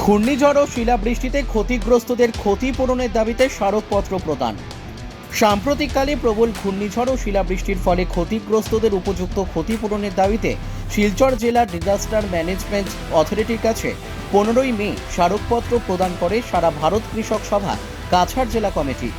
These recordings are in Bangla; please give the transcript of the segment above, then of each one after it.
ঘূর্ণিঝড় ও শিলাবৃষ্টিতে ক্ষতিগ্রস্তদের ক্ষতিপূরণের দাবিতে স্মারকপত্র প্রদান। সাম্প্রতিককালে প্রবল ঘূর্ণিঝড় ও শিলাবৃষ্টির ফলে ক্ষতিগ্রস্তদের উপযুক্ত ক্ষতিপূরণের দাবিতে শিলচর জেলার ডিজাস্টার ম্যানেজমেন্ট অথরিটির কাছে পনেরোই মে স্মারকপত্র প্রদান করে সারা ভারত কৃষক সভা, কাছাড় জেলা কমিটি।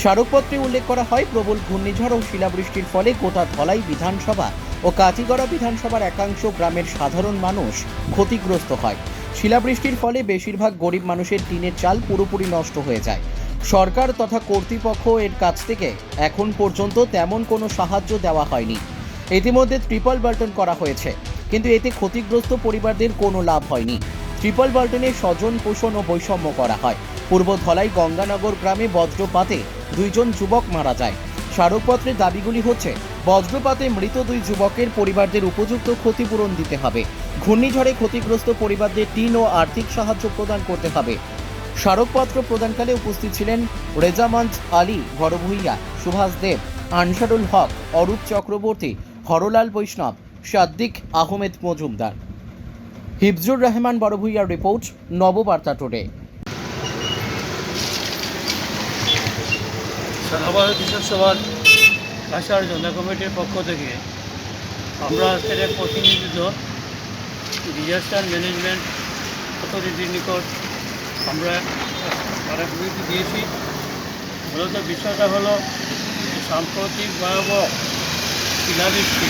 স্মারকপত্রে উল্লেখ করা হয়, প্রবল ঘূর্ণিঝড় ও শিলাবৃষ্টির ফলে গোটা ধলাই বিধানসভা ও কাটিগড়া বিধানসভার একাংশ গ্রামের সাধারণ মানুষ ক্ষতিগ্রস্ত হয়। শিলাবৃষ্টির ফলে বেশিরভাগ গরিব মানুষের টিনের চাল পুরোপুরি নষ্ট হয়ে যায়। সরকার তথা কর্তৃপক্ষ এর কাছ থেকে এখন পর্যন্ত তেমন কোনো সাহায্য দেওয়া হয়নি। ইতিমধ্যে ট্রিপল বাল্টন করা হয়েছে, কিন্তু এতে ক্ষতিগ্রস্ত পরিবারদের কোনো লাভ হয়নি। ট্রিপল বাল্টনে স্বজন পোষণ ও বৈষম্য করা হয়। পূর্ব ধলাই গঙ্গানগর গ্রামে বজ্রপাতে দুইজন যুবক মারা যায়। স্মারকপত্রের দাবিগুলি হচ্ছে, বজ্রপাতে মৃত দুই যুবকের পরিবারদের উপযুক্ত ক্ষতিপূরণ দিতে হবে। ঘূর্ণিঝড়ে ক্ষতিগ্রস্ত পরিবারদের টিন ও আর্থিক সাহায্য প্রদান করতে হবে। স্মারকপত্র প্রদানকালে উপস্থিত ছিলেন রেজামান্দ আলী বড়ভূইয়া সুভাষ দেব, আনসারুল হক, অরূপ চক্রবর্তী, হরলাল বৈষ্ণব, সাদ্দিক আহমেদ মজুমদার। হিফজুর রহমান বড়ভূইয়ার রিপোর্ট, নববার্তা টুডে। সর্বভারত কৃষক সভার জনতা কমিটির পক্ষ থেকে। আমরা আজকের প্রতিনিধিত্ব ডিজাস্টার ম্যানেজমেন্ট অথরিটির নিকট আমরা কারাকুরিটি দিয়েছি। মূলত বিষয়টা হলো সাম্প্রতিক ভয়াবহ শিলাবৃষ্টি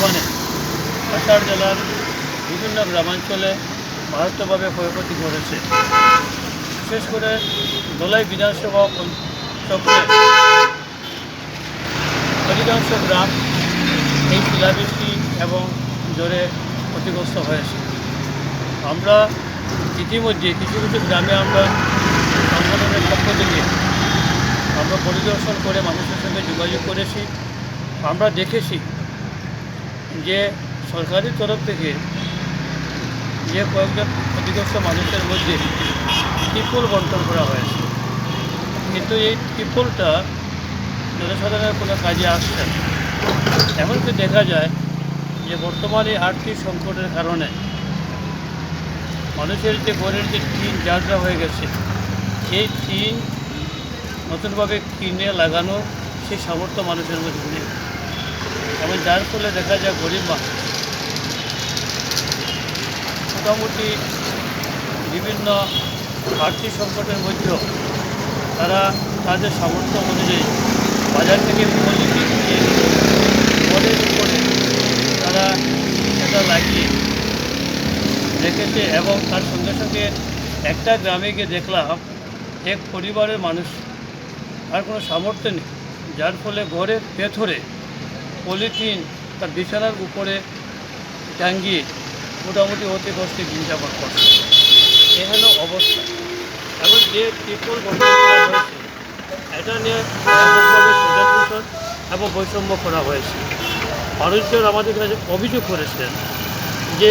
মানে কাছাড় জেলার বিভিন্ন গ্রামাঞ্চলে মারাত্মকভাবে ক্ষয়ক্ষতি করেছে। বিশেষ করে দোলাই বিধানসভা চক্রে অধিকাংশ গ্রাম এই শিলাবৃষ্টি এবং জ্বরে ক্ষতিগ্রস্ত হয়েছে। আমরা ইতিমধ্যে কিছু কিছু গ্রামে আমরা সংগঠনের পক্ষ থেকে আমরা পরিদর্শন করে মানুষের সঙ্গে যোগাযোগ করেছি। আমরা দেখেছি যে সরকারি তরফ থেকে যে কয়েকজন ক্ষতিগ্রস্ত মানুষের মধ্যে ত্রিপুল বন্টন করা হয়েছে। কিন্তু এই ত্রিপুলটা জনসাধারণের কোনো কাজে আসছে এমনকি দেখা যায় যে বর্তমানে আর্থিক সংকটের কারণে মানুষের যে ঘরের যে টিন যাত্রা হয়ে গেছে, সেই টিন নতুনভাবে কিনে লাগানো সেই সামর্থ্য মানুষের মধ্যে নেই। এবং যার ফলে দেখা যায় গরিব মানুষ মোটামুটি বিভিন্ন আর্থিক সংকটের মধ্যেও তারা তাদের সামর্থ্য অনুযায়ী বাজার থেকে পলিথিন কিনে বলের উপরে তারা সেটা লাগিয়ে রেখেছে এবং তার সঙ্গে সঙ্গে একটা গ্রামে গিয়ে দেখলাম এক পরিবারের মানুষ আর কোনো সামর্থ্য নেই। যার ফলে ঘরের ভেতরে পলিথিন তার বিছানার উপরে টাঙ্গিয়ে মোটামুটি অতি কষ্টে দিন যাপন করছে। এ হলো অবস্থা। এবং যে ত্রিপল গঠন করা হয়েছে, এটা নিয়ে সোজাদূষণ এবং বৈষম্য করা হয়েছে। মানুষজন আমাদের কাছে অভিযোগ করেছেন যে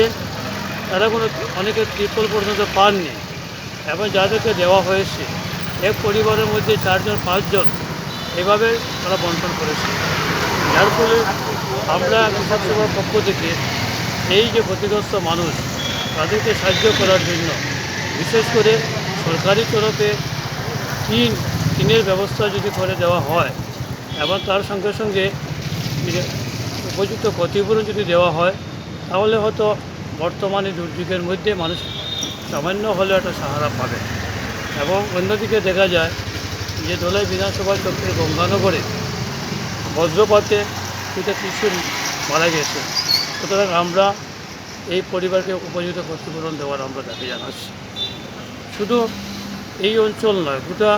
তারা কোনো অনেকে ত্রিপল পর্যন্ত পাননি এবং যাদেরকে দেওয়া হয়েছে, এক পরিবারের মধ্যে চারজন, পাঁচজন, এভাবে তারা বন্টন করেছে। যার ফলে আমরা কৃষক সভার পক্ষ থেকে এই যে ক্ষতিগ্রস্ত মানুষ, তাদেরকে সাহায্য করার জন্য বিশেষ করে সরকারি তরফে টিন টিনের ব্যবস্থা যদি করে দেওয়া হয় এবং তার সঙ্গে সঙ্গে উপযুক্ত ক্ষতিপূরণ যদি দেওয়া হয়, তাহলে হয়তো বর্তমানে দুর্যোগের মধ্যে মানুষ সামান্য হলেও একটা সাহারা পাবে। এবং অন্যদিকে দেখা যায় যে দোলাই বিধানসভা চক্রের গঙ্গানগরে বজ্রপাতে সেটা কিছু মারা গেছে। সুতরাং আমরা এই পরিবারকে উপযুক্ত ক্ষতিপূরণ দেওয়ার আমরা দাবি জানাচ্ছি। শুধু এই অঞ্চল নয়, গোটা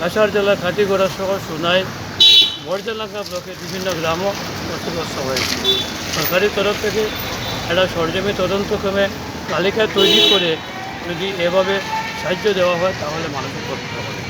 কাছাড় জেলার কাটিগড়া সহ সোনাই বর্জালাঙ্গা ব্লকের বিভিন্ন গ্রামও ক্ষতিগ্রস্ত হয়েছে সরকারি তরফ থেকে একটা সরজমে তদন্তক্রমে তালিকা তৈরি করে যদি এভাবে সাহায্য দেওয়া হয়, তাহলে মানুষের করতে হবে।